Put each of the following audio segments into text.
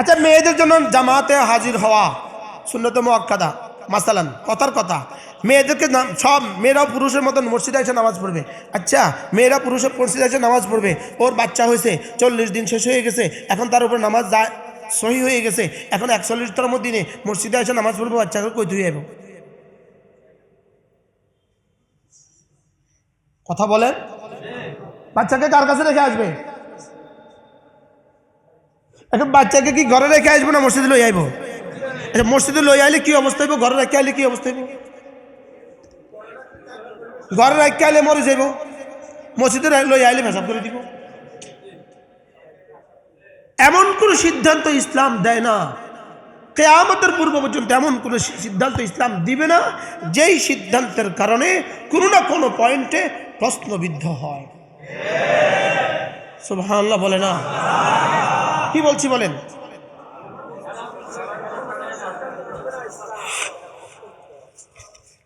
আচ্ছা মেয়েদের জন্য জামাতে হাজির হওয়া শূন্যত মোয়াক্কাদা মাসালান, কথার কথা। মেয়েদেরকে সব মেয়েরাও পুরুষের মতন মসজিদে এসে নামাজ পড়বে। আচ্ছা মেয়েরা পুরুষের মসজিদে এসে নামাজ পড়বে। ওর বাচ্চা হয়েছে, চল্লিশ দিন শেষ হয়ে গেছে। এখন তার উপর নামাজ যায়, সহি হয়ে গেছে। এখন একচল্লিশতম দিনে মসজিদে এসে নামাজ পড়বে বাচ্চাকে কই ধুয়ে যাব কথা বলেন? বাচ্চাকে কার কাছে রেখে আসবে? এখন বাচ্চাকে কি ঘরে রেখে আসব না মসজিদে লই আইবো? আচ্ছা মসজিদে লই আইলে কি অবস্থা হইব? ঘরে রেখে আইলে কি অবস্থা হইব? ঘরে রেখে আইলে মরে যাইব। মসজিদে লই আইলে ভেসাব করে দিব। এমন কোন সিদ্ধান্ত ইসলাম দেয় না। কেয়ামতের পূর্ব পর্যন্ত এমন কোনো সিদ্ধান্ত ইসলাম দিবে না, যেই সিদ্ধান্তের কারণে কোনো না কোনো পয়েন্টে প্রশ্নবিদ্ধ হয়। সুবহানাল্লাহ বলে না। কি বলছি বলেন?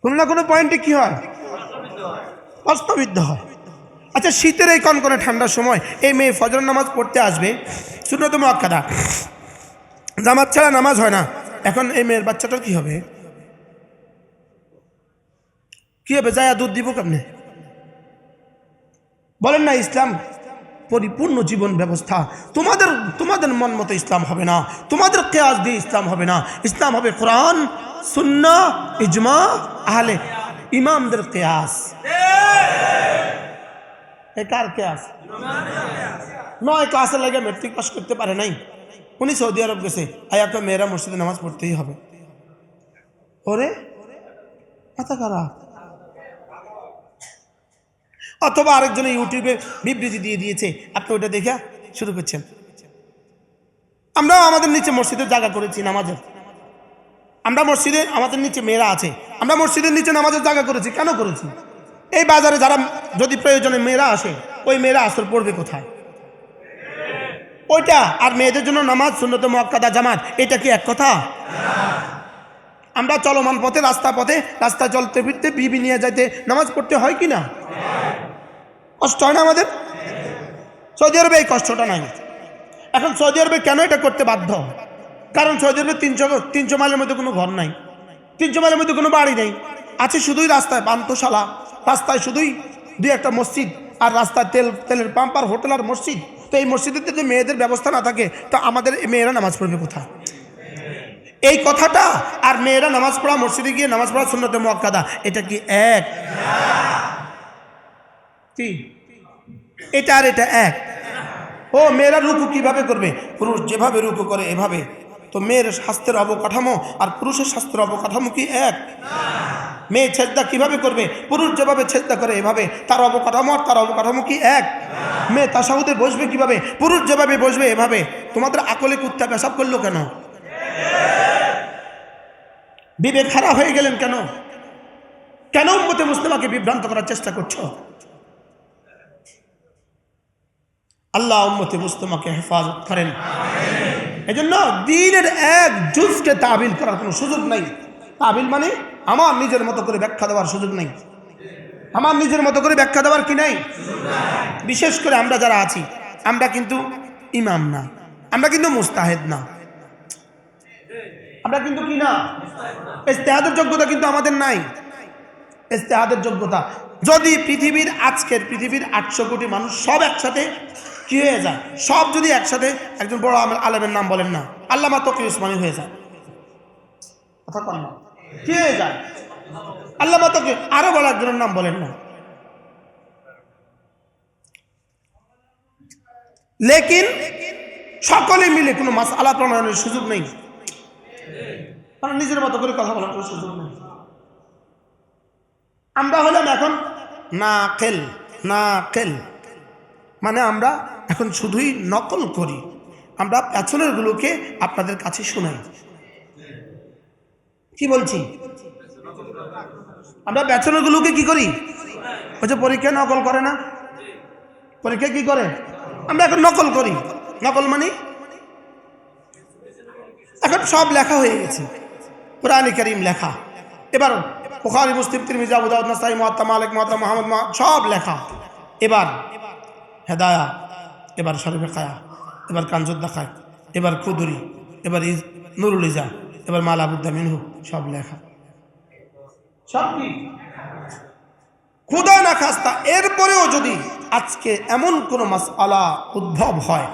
কোনো না কোনো পয়েন্টে কি হয়? প্রশ্নবিদ্ধ হয়। আচ্ছা শীতের এই কনকনে ঠান্ডার সময় এই মেয়ে ফজর নামাজ পড়তে আসবে শূন্যতম আক্কাদা জামাত ছাড়া নামাজ হয় না। এখন এই মেয়ের বাচ্চাটার কি হবে? কি হবে? যায় দুধ দিব কেমনে? বলেন না, ইসলাম। পরিপূর্ণ জীবন ব্যবস্থা। তোমাদের তোমাদের মন মতো ইসলাম হবে না। তোমাদের কেয়াস দিয়ে ইসলাম হবে না। ইসলাম হবে কোরআন, সুন্না, ইজমা, আহলে ইমামদের কেয়াস। কার কেয়াস? নয় ক্লাসে লাগে মেট্রিক পাস করতে পারে নাই। উনি সৌদি আরব গেছে। আয়াকে মেয়েরা মসজিদে নামাজ পড়তেই হবে। ওরে? মাথা খারাপ। অথবা আরেকজনে ইউটিউবে বিবৃতি দিয়ে দিয়েছে। আপনি ওটা দেখে শুরু করছেন। আমরাও আমাদের নিচে মসজিদের জায়গা করেছি নামাজের। আমরা মসজিদে, আমাদের নিচে মেয়েরা আছে। আমরা মসজিদের নিচে নামাজের জায়গা করেছি। কেন করেছি? এই বাজারে যারা যদি প্রয়োজনে মেয়েরা আসে, ওই মেয়েরা আসর পড়বে কোথায়? ওইটা, আর মেয়েদের জন্য নামাজ, সুন্নত মক্কাদা জামাত, এটা কি এক কথা? আমরা চলমান পথে, রাস্তা পথে, রাস্তা চলতে ফিরতে বিবি নিয়ে যাইতে নামাজ পড়তে হয় কি না? কষ্ট হয় না আমাদের? সৌদি আরবে এই কষ্টটা নাই। এখন সৌদি আরবে কেন এটা করতে বাধ্য? কারণ সৌদি আরবে তিনশো তিনশো মাইলের মধ্যে কোনো ঘর নাই। তিনশো মাইলের মধ্যে কোনো বাড়ি নেই। আছে শুধুই রাস্তায় পান্তশালা রাস্তায় শুধুই দুই একটা মসজিদ আর রাস্তায় তেল, তেলের পাম্প আর হোটেল আর মসজিদ। তো এই মসজিদের যদি মেয়েদের ব্যবস্থা না থাকে, তো আমাদের মেয়েরা নামাজ পড়বে কোথায়? এই কথাটা আর মেয়েরা নামাজ পড়া, মসজিদে গিয়ে নামাজ পড়া শূন্যতে মক্কাদা এটা কি এক? কি? এটা আর এটা এক। ও, মেয়েরা রুকু কীভাবে করবে? পুরুষ যেভাবে রুকু করে, এভাবে। তো মেয়ের স্বাস্থ্যের অবকাঠামো আর পুরুষের স্বাস্থ্যের অবকাঠামো কি এক? মেয়ে ছেদা কীভাবে করবে? পুরুষ যেভাবে ছেদা করে, এভাবে। তার অবকাঠামো আর তার অবকাঠামো কি এক? মেয়ে তাসাহুদে বসবে কীভাবে? পুরুষ যেভাবে বসবে, এভাবে। তোমাদের আকলে কুত্তা পেশাব করল কেন? বিবেক হারা হয়ে গেলেন কেন? কেন উম্মতে মুসলিমাকে বিভ্রান্ত করার চেষ্টা করছ? আল্লাহ উম্মতে মুস্তমাকে হেফাজত করেন। এজন্য দিনের এক জুজকে তাবিল করার কোনো সুযোগ নাই। তাবিল মানে আমার নিজের মতো করে ব্যাখ্যা দেওয়ার সুযোগ নেই। আমার নিজের মতো করে ব্যাখ্যা দেওয়ার কি নাই? বিশেষ করে আমরা যারা আছি, আমরা কিন্তু ইমাম না, আমরা কিন্তু মুস্তাহেদ না। আমরা কিন্তু কি না? ইস্তেহাদের যোগ্যতা কিন্তু আমাদের নাই। ইস্তেহাদের যোগ্যতা। যদি পৃথিবীর, আজকের পৃথিবীর আটশো কোটি মানুষ সব একসাথে কি হয়ে যায়? সব যদি একসাথে একজন বড় আলেমের নাম বলেন না। আল্লামা তকি উসমানী হয়ে যায়। কথা কন না। কি হয়ে যায়? আল্লামা তকি আরও বড় একজনের নাম বলেন না। লেকিন সকলে মিলে কোনো মাস আলা প্রণয়নের সুযোগ নেই। কারণ নিজের মতো করে কথা বলার কোনো সুযোগ নেই। আমরা হলাম এখন না খেল না খেল মানে আমরা এখন শুধুই নকল করি। আমরা পেছনের গুলোকে আপনাদের কাছে শোনাই। কি বলছি? আমরা পেছনের গুলোকে কি করি? বলছে পরীক্ষা নকল করে না? পরীক্ষা কি করে? আমরা এখন নকল করি। নকল মানে? এখন সব লেখা হয়ে গেছে। কোরআন করিম লেখা। এবার বুখারি, মুসলিম, তিরমিজি, আবু দাউদ, নাসাই, মুয়াত্তা, মালিক, মুয়াত্তা, মুহাম্মদ সব লেখা। এবার হেদায়া এবার শরীফে খায়া এবার কাঞ্জুদ দেখায় এবার খুদুরি এবার ইজ- নুরুল ইজা এবার মালাবুদ্দা মিনহু সব লেখা। সব কি? খুদা না খাস্তা এরপরেও যদি আজকে এমন কোনো মাসআলা উদ্ভব হয়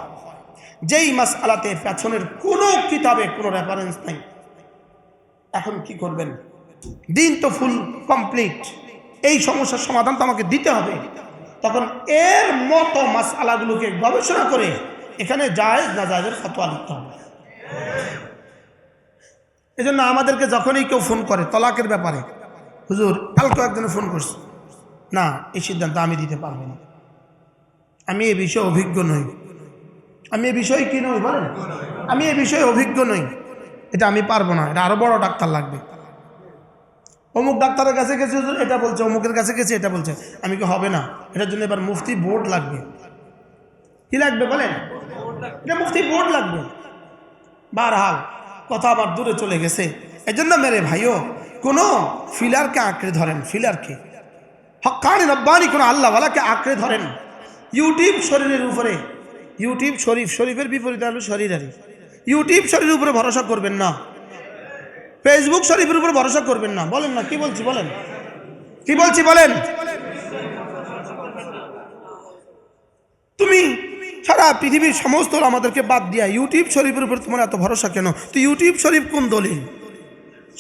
যেই মাসআলাতে পেছনের কোনো কিতাবে কোনো রেফারেন্স নেই এখন কি করবেন? দিন তো ফুল কমপ্লিট এই সমস্যার সমাধান তো আমাকে দিতে হবে। তখন এর মতো মাসআলাগুলোকে গবেষণা করে এখানে জায়েজ না জায়েজের ফতোয়া লিখতে হবে। এই জন্য আমাদেরকে যখনই কেউ ফোন করে তলাকের ব্যাপারে, হুজুর, কালকে একজন ফোন করছে, না, এই সিদ্ধান্ত আমি দিতে পারব না। আমি এ বিষয়ে অভিজ্ঞ নই। আমি এ বিষয়ে কি নই বলেন? আমি এ বিষয়ে অভিজ্ঞ নই। এটা আমি পারব না। এটা আরও বড় ডাক্তার লাগবে। অমুক ডাক্তারের কাছে গেছে এটা বলছে, অমুকের কাছে গেছে, এটা বলছে। আমি কি হবে না? এটার জন্য এবার মুফতি বোর্ড লাগবে। কি লাগবে বলেন? এটা মুফতি বোর্ড লাগবে। বারহাল, কথা আবার দূরে চলে গেছে। এই জন্য মেরে ভাইও, কোনো ফিলারকে আঁকড়ে ধরেন, ফিলারকে। হকানি রব্বানি কোনো আল্লাহওয়ালাকে আঁকড়ে ধরেন। ইউটিউব শরীরের উপরে, ইউটিউব শরীফ, শরীফের বিপরীতে হলো শরীরারি ইউটিউব শরীরের উপরে ভরসা করবেন না। ফেসবুক শরীফের উপর ভরসা করবেন না। বলেন না, কি বলছি, বলেন। কি বলছি, বলেন। তুমি সারা পৃথিবীর সমস্ত আমাদেরকে বাদ দিয়া ইউটিউব শরীফের উপর তোমার এত ভরসা কেন? তো ইউটিউব শরীফ কোন দলিল?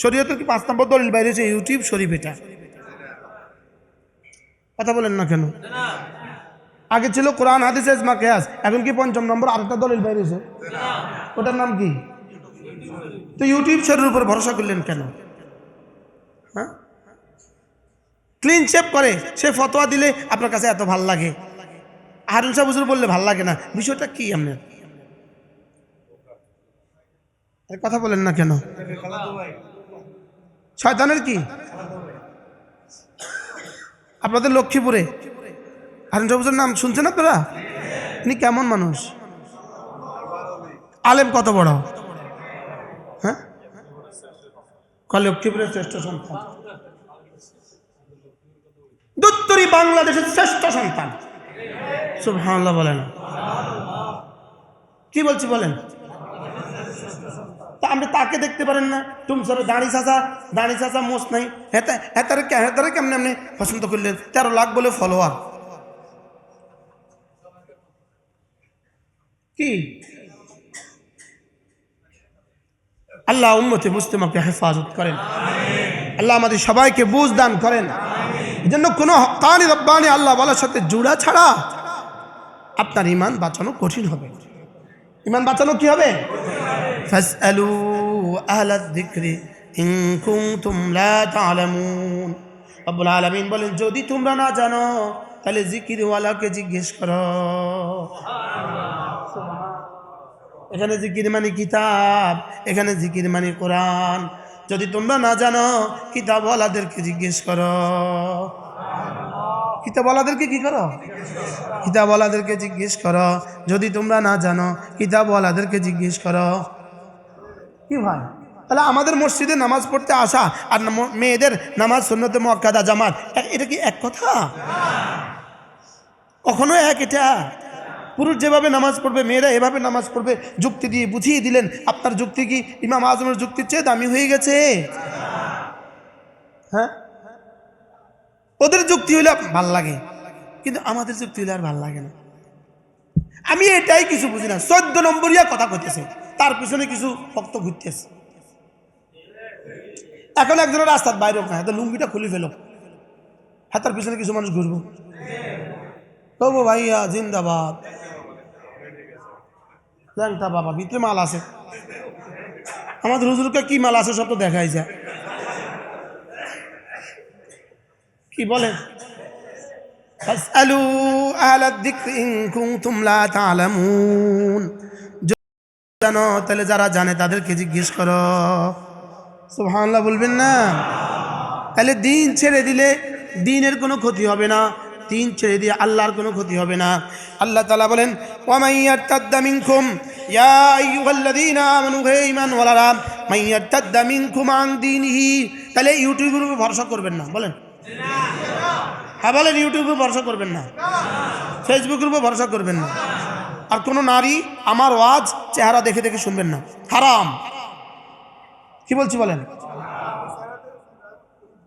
শরীয়তের কি পাঁচ নম্বর দলিল বাইরে ইউটিউব শরীফ এটা। কথা বলেন না কেন? আগে ছিল কোরআন, হাদিস, এজমা, কেয়াস। এখন কি পঞ্চম নম্বর আরেকটা দলিল বাইরেছে ওটার নাম কি? তো ইউটিউব শরীরের উপর ভরসা করলেন কেন? হ্যাঁ? ক্লিন শেপ করে। সে ফতোয়া দিলে আপনার কাছে এত ভালো লাগে। হারুন সাহেব হুজুর বললে ভালো লাগে না। বিষয়টা কি আপনার? কথা বলেন না কেন? শয়তানের কি? আপনাদের লক্ষ্মীপুরে। হারুন সাহেব নাম শুনছেন আপনারা? ইনি কেমন মানুষ? আলেম কত বড়? হ্যাঁ? ক লক্ষ্মীপুরের শ্রেষ্ঠ সন্তান। দুত্তরি বাংলাদেশের শ্রেষ্ঠ সন্তান। সুবহানাল্লাহ বলেন। কি বলছি বলেন? তা আপনি তাকে দেখতে পারেন না। তুমসর দাঁড়ি চাচা দাঁড়ি চাচা মোস নাই। হেতা হেতারে হেতারে কেমনে এমনি পছন্দ করলেন? তেরো লাখ বলে ফলোয়ার কি? আল্লাহ উম্মতে মুস্তেমাকে হেফাজত করেন। আল্লাহ আমাদের সবাইকে বুঝ দান করেন। এজন্য কোনো হকানি রব্বানি আল্লাহ বলার সাথে জুড়া ছাড়া আপনার ইমান বাঁচানো কঠিন হবে। ইমান বাঁচানো কি হবে? ফাসআলু আহলাদ বলেন, যদি তোমরা না জানো, তাহলে জিকিরওয়ালাকে জিজ্ঞেস করো। এখানে জিকির মানে কিতাব, এখানে জিকির মানে কোরআন। যদি তোমরা না জানো, কিতাবওয়ালাদেরকে জিজ্ঞেস করো। কিতাবওয়ালাদেরকে কি করো? কিতাবওয়ালাদেরকে জিজ্ঞেস করো। যদি তোমরা না জানো, কিতাবওয়ালাদেরকে জিজ্ঞেস করো। কি ভাই? তাহলে আমাদের মসজিদে নামাজ পড়তে আসা আর মেয়েদের নামাজ সুন্নতে মক্কাদা জামাত, এটা কি এক কথা? কখনো এক এটা? পুরুষ যেভাবে নামাজ পড়বে, মেয়েরা এভাবে নামাজ পড়বে, যুক্তি দিয়ে বুঝিয়ে দিলেন, আপনার যুক্তি কি? ইমাম আজমের যুক্তির চেয়ে দামি হয়ে গেছে? হ্যাঁ? ওদের যুক্তি হইলে ভালো লাগে। কিন্তু আমাদের যুক্তি হইলে আর ভালো লাগে না। আমি এটাই কিছু বুঝি না। চোদ্দ নম্বরিয়া কথা কইতেছে। তার পিছনে কিছু ভক্ত ঘুরতেছে। এখন একজনের রাস্তার বাইরে না, হাতে লুঙ্গিটা খুলে ফেলো। তার পিছনে কিছু মানুষ ঘুরবো। তবু ভাইয়া, জিন্দাবাদ। দেন তা বাবা, ভিতরে মাল আছে। আমাদের হুজুরকে কি মাল আছে সব তো দেখাই যা কি বলে? তাহলে যারা জানে তাদেরকে জিজ্ঞেস করো। সোহানলা বলবেন না। তাহলে দিন ছেড়ে দিলে দিনের কোনো ক্ষতি হবে না। দিন ছেড়ে দিয়ে আল্লাহর কোনো ক্ষতি হবে না। আল্লাহ তালা বলেন মিনকুম। আন দীনিহি। তাহলে ইউটিউবের উপর ভরসা করবেন না, বলেন। হ্যাঁ বলেন ইউটিউবে ভরসা করবেন না। ফেসবুকের উপর ভরসা করবেন না। আর কোনো নারী আমার ওয়াজ, চেহারা দেখে দেখে শুনবেন না। হারাম। কি বলছি বলেন?